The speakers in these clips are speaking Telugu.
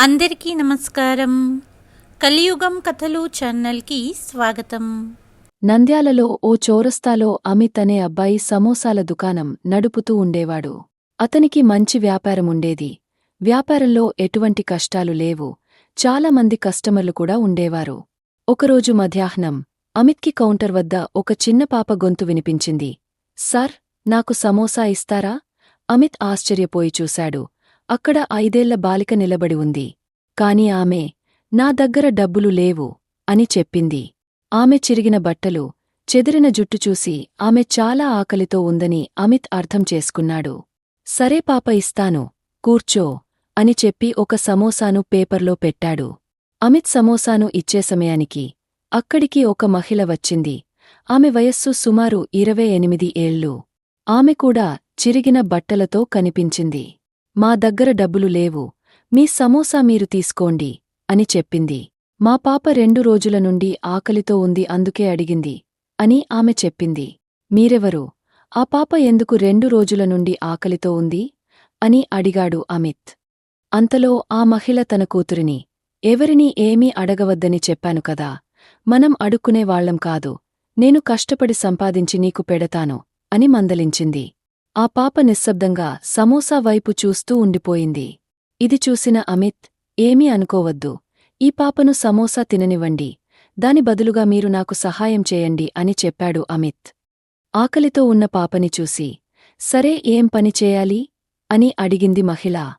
అందరికీ నమస్కారం. కలియుగం కథలు ఛానల్కి స్వాగతం. నంద్యాలలో ఓ చౌరస్తాలో అమిత్ అనే అబ్బాయి సమోసాల దుకాణం నడుపుతూ ఉండేవాడు. అతనికి మంచి వ్యాపారముండేది వ్యాపారంలో ఎటువంటి కష్టాలు లేవు. చాలామంది కస్టమర్లు కూడా ఉండేవారు. ఒకరోజు మధ్యాహ్నం అమిత్కి కౌంటర్ వద్ద ఒక చిన్న పాప గొంతు వినిపించింది. సార్ నాకు సమోసా ఇస్తారా? అమిత్ ఆశ్చర్యపోయి చూశాడు. అక్కడ ఐదేళ్ళ బాలిక నిలబడి ఉంది. కాని ఆమె నా దగ్గర డబ్బులు లేవు అని చెప్పింది. ఆమె చిరిగిన బట్టలు చెదిరిన జుట్టు చూసి ఆమె చాలా ఆకలితో ఉందని అమిత్ అర్థం చేసుకున్నాడు. సరే పాప ఇస్తాను. కూర్చో అని చెప్పి ఒక సమోసాను పేపర్లో పెట్టాడు. అమిత్ సమోసాను ఇచ్చే సమయానికి అక్కడికి ఒక మహిళ వచ్చింది. ఆమె వయస్సు సుమారు ఇరవై ఎనిమిది ఏళ్ళు. ఆమె కూడా చిరిగిన బట్టలతో కనిపించింది. మా దగ్గర డబ్బులు లేవు. మీ సమోసా మీరు తీసుకోండి అని చెప్పింది. మా పాప రెండు రోజుల నుండి ఆకలితో ఉంది అందుకే అడిగింది అని ఆమె చెప్పింది. మీరెవరు? ఆ పాప ఎందుకు రెండు రోజుల నుండి ఆకలితో ఉంది అని అడిగాడు అమిత్. అంతలో ఆ మహిళ తన కూతురిని ఎవరినీ ఏమీ అడగవద్దని చెప్పాను కదా మనం అడుక్కునేవాళ్ళం కాదు నేను కష్టపడి సంపాదించి నీకు పెడతాను అని మందలించింది. ఆ పాప నిశ్శబ్దంగా సమోసా వైపు చూస్తూ ఉండిపోయింది. ఇది చూసిన అమిత్ ఏమీ అనుకోవద్దు. ఈ పాపను సమోసా తిననివ్వండి. దాని బదులుగా మీరు నాకు సహాయం చేయండి అని చెప్పాడు అమిత్. ఆకలితో ఉన్న పాపని చూసి సరే ఏం పని చేయాలి? అని అడిగింది మహిళ.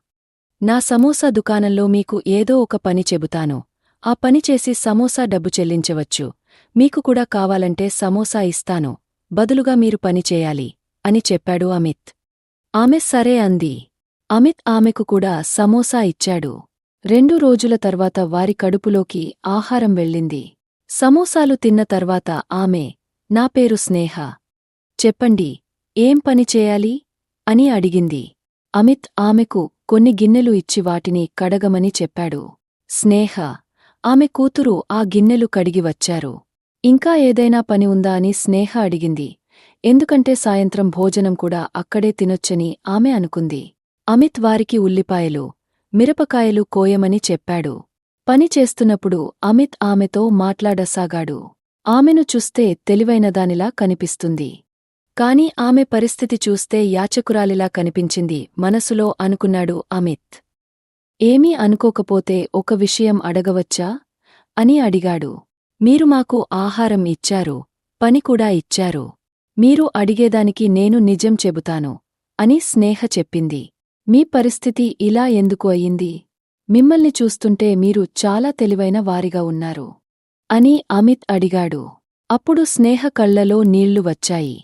నా సమోసా దుకాణంలో మీకు ఏదో ఒక పని చెబుతాను. ఆ పని చేసి సమోసా డబ్బు చెల్లించవచ్చు. మీకు కూడా కావాలంటే సమోసా ఇస్తాను. బదులుగా మీరు పని చేయాలి. అని చెప్పాడు అమిత్. ఆమె సరే అంది. అమిత్ ఆమెకు కూడా సమోసా ఇచ్చాడు. రెండు రోజుల తర్వాత వారి కడుపులోకి ఆహారం వెళ్ళింది. సమోసాలు తిన్న తర్వాత ఆమె నా పేరు స్నేహ. చెప్పండి ఏం పని చేయాలి? అని అడిగింది. అమిత్ ఆమెకు కొన్ని గిన్నెలు ఇచ్చి వాటిని కడగమని చెప్పాడు. స్నేహ ఆమె కూతురు ఆ గిన్నెలు కడిగి వచ్చారు. ఇంకా ఏదైనా పని ఉందా అని స్నేహ అడిగింది. ఎందుకంటే సాయంత్రం భోజనం కూడా అక్కడే తినొచ్చని ఆమె అనుకుంది. అమిత్ వారికి ఉల్లిపాయలు మిరపకాయలు కోయమని చెప్పాడు. పని చేస్తున్నప్పుడు అమిత్ ఆమెతో మాట్లాడసాగాడు. ఆమెను చూస్తే తెలివైనదానిలా కనిపిస్తుంది. కాని ఆమె పరిస్థితి చూస్తే యాచకురాలిలా కనిపించింది మనసులో అనుకున్నాడు అమిత్. ఏమీ అనుకోకపోతే ఒక విషయం అడగవచ్చా? అని అడిగాడు. మీరు మాకు ఆహారం ఇచ్చారు పని కూడా ఇచ్చారు. మీరు అడిగేదానికి నేను నిజం చెబుతాను అని స్నేహ చెప్పింది. మీ పరిస్థితి ఇలా ఎందుకు అయింది మిమ్మల్ని చూస్తుంటే మీరు చాలా తెలివైన వారిగా ఉన్నారు అని అమిత్ అడిగాడు. అప్పుడు స్నేహ కళ్ళలో నీళ్ళు వచ్చాయి.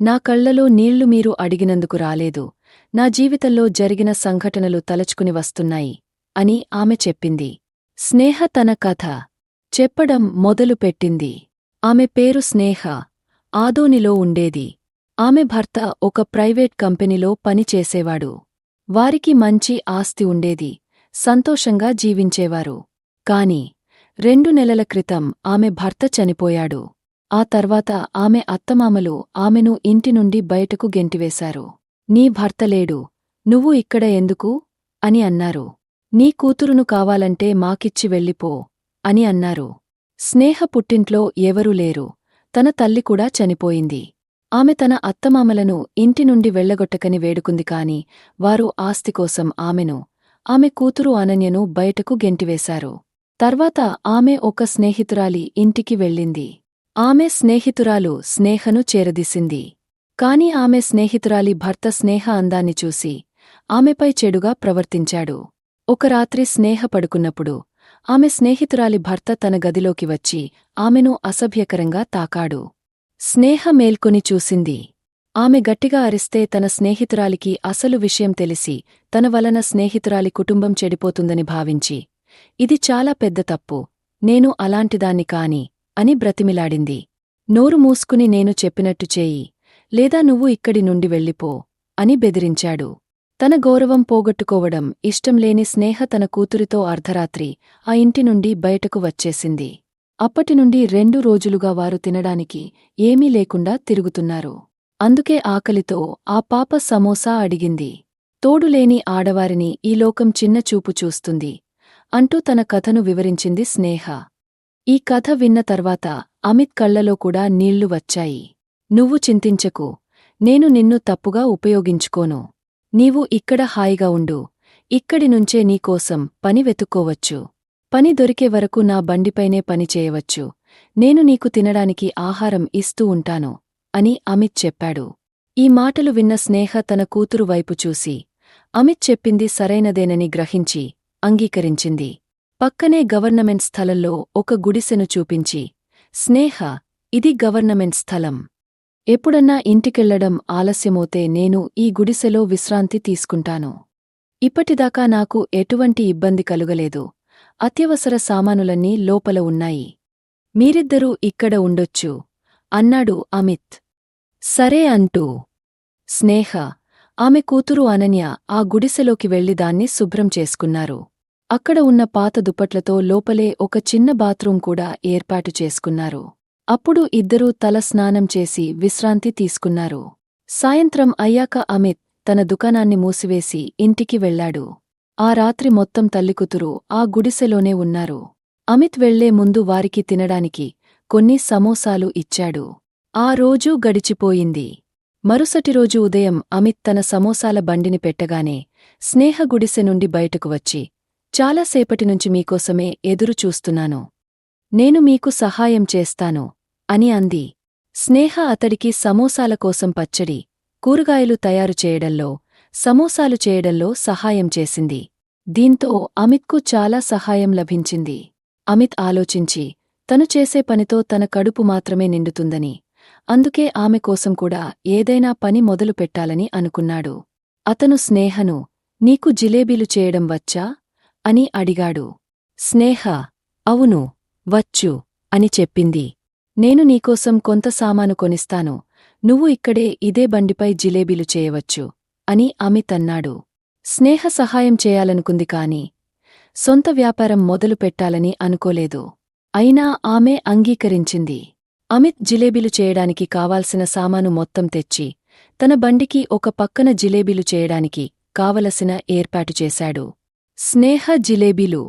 నా కళ్ళలో నీళ్ళు మీరు అడిగినందుకు రాలేదు. నా జీవితంలో జరిగిన సంఘటనలు తలచుకుని వస్తున్నాయి అని ఆమె చెప్పింది. స్నేహ తన కథ చెప్పడం మొదలుపెట్టింది. ఆమె పేరు స్నేహ. ఆదోనిలో ఉండేది. ఆమె భర్త ఒక ప్రైవేట్ కంపెనీలో పనిచేసేవాడు. వారికి మంచి ఆస్తి ఉండేది. సంతోషంగా జీవించేవారు. కాని రెండు నెలల క్రితం ఆమె భర్త చనిపోయాడు. ఆ తర్వాత ఆమె అత్తమామలు ఆమెను ఇంటి నుండి బయటకు గెంటివేశారు. నీ భర్త లేడు. నువ్వు ఇక్కడ ఎందుకు అని అన్నారు. నీ కూతురును కావాలంటే మాకిచ్చి వెళ్ళిపో అని అన్నారు. స్నేహ పుట్టింట్లో ఎవరూ లేరు. తన తల్లి కూడా చనిపోయింది. ఆమె తన అత్తమామలను ఇంటి నుండి వెళ్ళగొట్టకని వేడుకుంది కాని వారు ఆస్తి కోసం ఆమెను ఆమె కూతురు అనన్యను బయటకు గెంటివేశారు. తర్వాత ఆమె ఒక స్నేహితురాలి ఇంటికి వెళ్ళింది. ఆమె స్నేహితురాలు స్నేహను చేరదీసింది. కాని ఆమె స్నేహితురాలి భర్త స్నేహ అందాన్ని చూసి ఆమెపై చెడుగా ప్రవర్తించాడు. ఒక రాత్రి స్నేహ పడుకున్నప్పుడు ఆమె స్నేహితురాలి భర్త తన గదిలోకి వచ్చి ఆమెను అసభ్యకరంగా తాకాడు. స్నేహ మేల్కొని చూసింది. ఆమె గట్టిగా అరిస్తే తన స్నేహితురాలికి అసలు విషయం తెలిసి తన వలన స్నేహితురాలి కుటుంబం చెడిపోతుందని భావించి ఇది చాలా పెద్ద తప్పు. నేను అలాంటిదాన్ని కాని అని బ్రతిమిలాడింది. నోరు మూసుకుని నేను చెప్పినట్టు చేయి. లేదా నువ్వు ఇక్కడి నుండి వెళ్ళిపో అని బెదిరించాడు. తన గౌరవం పోగొట్టుకోవడం ఇష్టంలేని స్నేహ తన కూతురితో అర్ధరాత్రి ఆ ఇంటి నుండి బయటకు వచ్చేసింది. అప్పటినుండి రెండు రోజులుగా వారు తినడానికి ఏమీ లేకుండా తిరుగుతున్నారు. అందుకే ఆకలితో ఆ పాప సమోసా అడిగింది. తోడులేని ఆడవారిని ఈ లోకం చిన్న చూపు చూస్తుంది అంటూ తన కథను వివరించింది స్నేహ. ఈ కథ విన్న తర్వాత అమిత్ కళ్ళలో కూడా నీళ్ళు వచ్చాయి. నువ్వు చింతించకు. నేను నిన్ను తప్పుగా ఉపయోగించుకోను. నీవు ఇక్కడ హాయిగా ఉండు. ఇక్కడి నుంచే నీకోసం పని వెతుక్కోవచ్చు. పని దొరికే వరకు నా బండిపైనే పని చేయవచ్చు. నేను నీకు తినడానికి ఆహారం ఇస్తూ ఉంటాను అని అమిత్ చెప్పాడు. ఈ మాటలు విన్న స్నేహ తన కూతురు వైపు చూసి అమిత్ చెప్పింది సరైనదేనని గ్రహించి అంగీకరించింది. పక్కనే గవర్నమెంట్ స్థలంలో ఒక గుడిసెను చూపించి స్నేహ ఇది గవర్నమెంట్ స్థలం. ఎప్పుడన్నా ఇంటికెళ్ళడం ఆలస్యమోతే నేను ఈ గుడిసెలో విశ్రాంతి తీసుకుంటాను. ఇప్పటిదాకా నాకు ఎటువంటి ఇబ్బంది కలుగలేదు. అత్యవసర సామానులన్నీ లోపల ఉన్నాయి. మీరిద్దరూ ఇక్కడ ఉండొచ్చు. అన్నాడు అమిత్. సరే అంటూ. స్నేహ. ఆమె కూతురు అనన్య ఆ గుడిసెలోకి వెళ్ళి దాన్ని శుభ్రం చేసుకున్నారు. అక్కడ ఉన్న పాత దుప్పట్లతో లోపలే ఒక చిన్న బాత్రూం కూడా ఏర్పాటు చేసుకున్నారు. అప్పుడు ఇద్దరూ తల స్నానం చేసి విశ్రాంతి తీసుకున్నారు. సాయంత్రం అయ్యాక అమిత్ తన దుకాణాన్ని మూసివేసి ఇంటికి వెళ్ళాడు ఆ రాత్రి మొత్తం తల్లికుతురు ఆ గుడిసెలోనే ఉన్నారు. అమిత్ వెళ్ళే ముందు వారికి తినడానికి కొన్ని సమోసాలు ఇచ్చాడు. ఆ రోజూ గడిచిపోయింది. మరుసటి రోజు ఉదయం అమిత్ తన సమోసాల బండిని పెట్టగానే స్నేహ గుడిసె నుండి బయటకు వచ్చి చాలాసేపటినుంచి మీకోసమే ఎదురుచూస్తున్నాను. నేను మీకు సహాయం చేస్తాను. అని అంది. స్నేహ అతడికి సమోసాల కోసం పచ్చడి కూరగాయలు తయారు చేయడంలో సమోసాలు చేయడంలో సహాయం చేసింది. దీంతో అమిత్కు చాలా సహాయం లభించింది. అమిత్ ఆలోచించి తను చేసే పనితో తన కడుపు మాత్రమే నిండుతుందని అందుకే ఆమె కోసం కూడా ఏదైనా పని మొదలు పెట్టాలని అనుకున్నాడు. అతను స్నేహను నీకు జిలేబీలు చేయడం వచ్చా? అని అడిగాడు. స్నేహ అవును వచ్చు అని చెప్పింది. నేను నీకోసం కొంత సామాను కొనిస్తాను. నువ్వు ఇక్కడే ఇదే బండిపై జిలేబీలు చేయవచ్చు. అని అమిత్ అన్నాడు స్నేహ సహాయం చేయాలనుకుంది కాని సొంత వ్యాపారం మొదలు పెట్టాలని అనుకోలేదు. అయినా ఆమె అంగీకరించింది. అమిత్ జిలేబీలు చేయడానికి కావాల్సిన సామాను మొత్తం తెచ్చి తన బండికి ఒక పక్కన జిలేబీలు చేయడానికి కావలసిన ఏర్పాటు చేశాడు. స్నేహ జిలేబీలు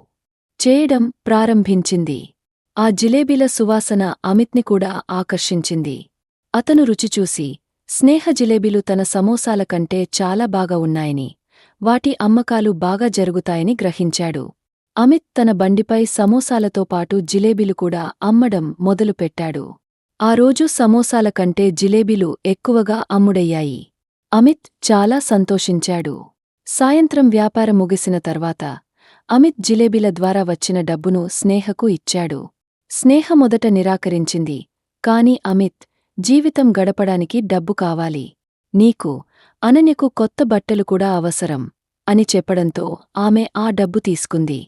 చేయడం ప్రారంభించింది. ఆ జిలేబీల సువాసన అమిత్ని కూడా ఆకర్షించింది. అతను రుచిచూసి స్నేహ జిలేబీలు తన సమోసాల కంటే చాలా బాగా ఉన్నాయని వాటి అమ్మకాలు బాగా జరుగుతాయని గ్రహించాడు. అమిత్ తన బండిపై సమోసాలతో పాటు జిలేబీలు కూడా అమ్మడం మొదలుపెట్టాడు. ఆ రోజు సమోసాల కంటే జిలేబీలు ఎక్కువగా అమ్ముడయ్యాయి. అమిత్ చాలా సంతోషించాడు. సాయంత్రం వ్యాపారం ముగిసిన తర్వాత అమిత్ జిలేబీల ద్వారా వచ్చిన డబ్బును స్నేహకు ఇచ్చాడు. స్నేహ మొదట నిరాకరించింది. కాని అమిత్ జీవితం గడపడానికి డబ్బు కావాలి. నీకు అనన్యకు కొత్త బట్టలు కూడా అవసరం అని చెప్పడంతో ఆమె ఆ డబ్బు తీసుకుంది.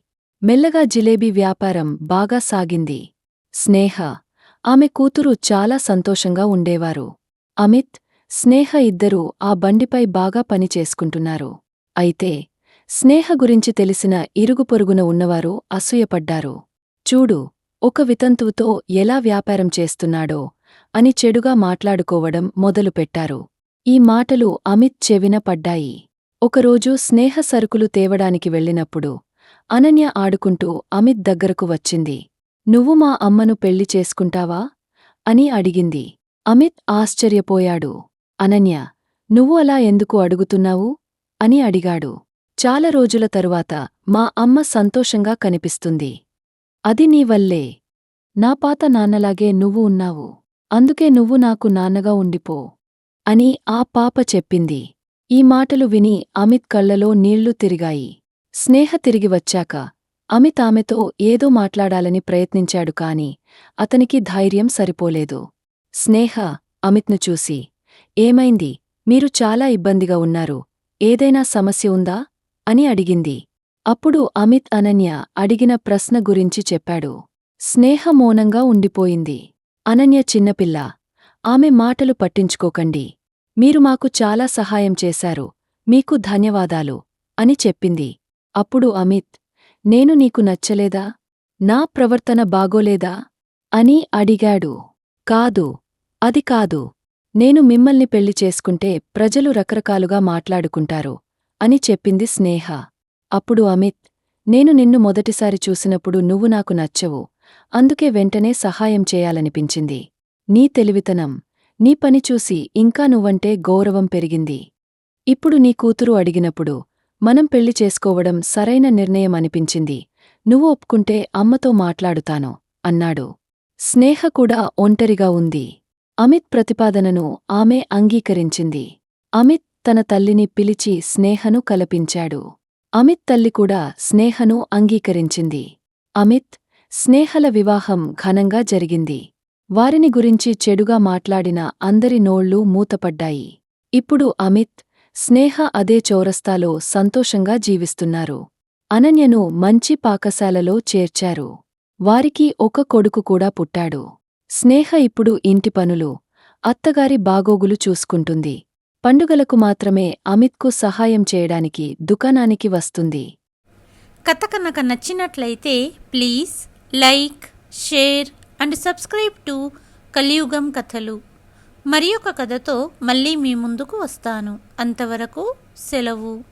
మెల్లగా జిలేబీ వ్యాపారం బాగా సాగింది. స్నేహ ఆమె కూతురు చాలా సంతోషంగా ఉండేవారు. అమిత్ స్నేహ ఇద్దరూ ఆ బండిపై బాగా పని చేసుకుంటున్నారు. అయితే స్నేహ గురించి తెలిసిన ఇరుగుపొరుగున ఉన్నవారు అసూయపడ్డారు. చూడు ఒక వితంతువుతో ఎలా వ్యాపారం చేస్తున్నాడో అని చెడుగా మాట్లాడుకోవడం మొదలుపెట్టారు. ఈ మాటలు అమిత్ చెవిన పడ్డాయి. ఒకరోజు స్నేహ సరుకులు తేవడానికి వెళ్ళినప్పుడు అనన్య ఆడుకుంటూ అమిత్ దగ్గరకు వచ్చింది. నువ్వు మా అమ్మను పెళ్ళి చేసుకుంటావా? అని అడిగింది. అమిత్ ఆశ్చర్యపోయాడు. అనన్య నువ్వు అలా ఎందుకు అడుగుతున్నావు? అని అడిగాడు. చాలా రోజుల తరువాత మా అమ్మ సంతోషంగా కనిపిస్తుంది. అది నీ వల్లే. నా పాత నాన్నలాగే నువ్వు ఉన్నావు. అందుకే నువ్వు నాకు నాన్నగా ఉండిపో. అని ఆ పాప చెప్పింది. ఈ మాటలు విని అమిత్ కళ్ళలో నీళ్ళు తిరిగాయి. స్నేహ తిరిగి వచ్చాక అమిత్ ఆమెతో ఏదో మాట్లాడాలని ప్రయత్నించాడు కాని అతనికి ధైర్యం సరిపోలేదు. స్నేహ అమిత్ను చూసి ఏమైంది? మీరు చాలా ఇబ్బందిగా ఉన్నారు. ఏదైనా సమస్య ఉందా? అని అడిగింది. అప్పుడు అమిత్ అనన్య అడిగిన ప్రశ్న గురించి చెప్పాడు. స్నేహ మౌనంగా ఉండిపోయింది. అనన్య చిన్నపిల్ల ఆమె మాటలు పట్టించుకోకండి. మీరు మాకు చాలా సహాయం చేశారు. మీకు ధన్యవాదాలు అని చెప్పింది. అప్పుడు అమిత్ నేను నీకు నచ్చలేదా? నా ప్రవర్తన బాగోలేదా? అని అడిగాడు. కాదు అది కాదు. నేను మిమ్మల్ని పెళ్ళి చేసుకుంటే ప్రజలు రకరకాలుగా మాట్లాడుకుంటారు అని చెప్పింది స్నేహ. అప్పుడు అమిత్ నేను నిన్ను మొదటిసారి చూసినప్పుడు నువ్వు నాకు నచ్చవు. అందుకే వెంటనే సహాయం చేయాలనిపించింది. నీ తెలివితనం నీ పని చూసి ఇంకా నువ్వంటే గౌరవం పెరిగింది. ఇప్పుడు నీ కూతురు అడిగినప్పుడు మనం పెళ్ళి చేసుకోవడం సరైన నిర్ణయం అనిపించింది. నువ్వు ఒప్పుకుంటే అమ్మతో మాట్లాడుతాను అన్నాడు. స్నేహ కూడా ఒంటరిగా ఉంది. అమిత్ ప్రతిపాదనను ఆమె అంగీకరించింది. అమిత్ తన తల్లిని పిలిచి స్నేహను కలపించాడు. అమిత్ తల్లి కూడా స్నేహను అంగీకరించింది. అమిత్ స్నేహల వివాహం ఘనంగా జరిగింది. వారిని గురించి చెడుగా మాట్లాడిన అందరి నోళ్ళూ మూతపడ్డాయి. ఇప్పుడు అమిత్ స్నేహ అదే చౌరస్తాలో సంతోషంగా జీవిస్తున్నారు. అనన్యను మంచి పాకశాలలో చేర్చారు. వారికి ఒక కొడుకు కూడా పుట్టాడు. స్నేహ ఇప్పుడు ఇంటి పనులు అత్తగారి బాగోగులు చూసుకుంటుంది. పండుగలకు మాత్రమే అమిత్కు సహాయం చేయడానికి దుకాణానికి వస్తుంది. కథ కనుక నచ్చినట్లయితే please like share and subscribe to Kaliyugam Kathalu. మరి ఒక కథతో మళ్ళీ మీ ముందుకు వస్తాను. అంతవరకు సెలవు.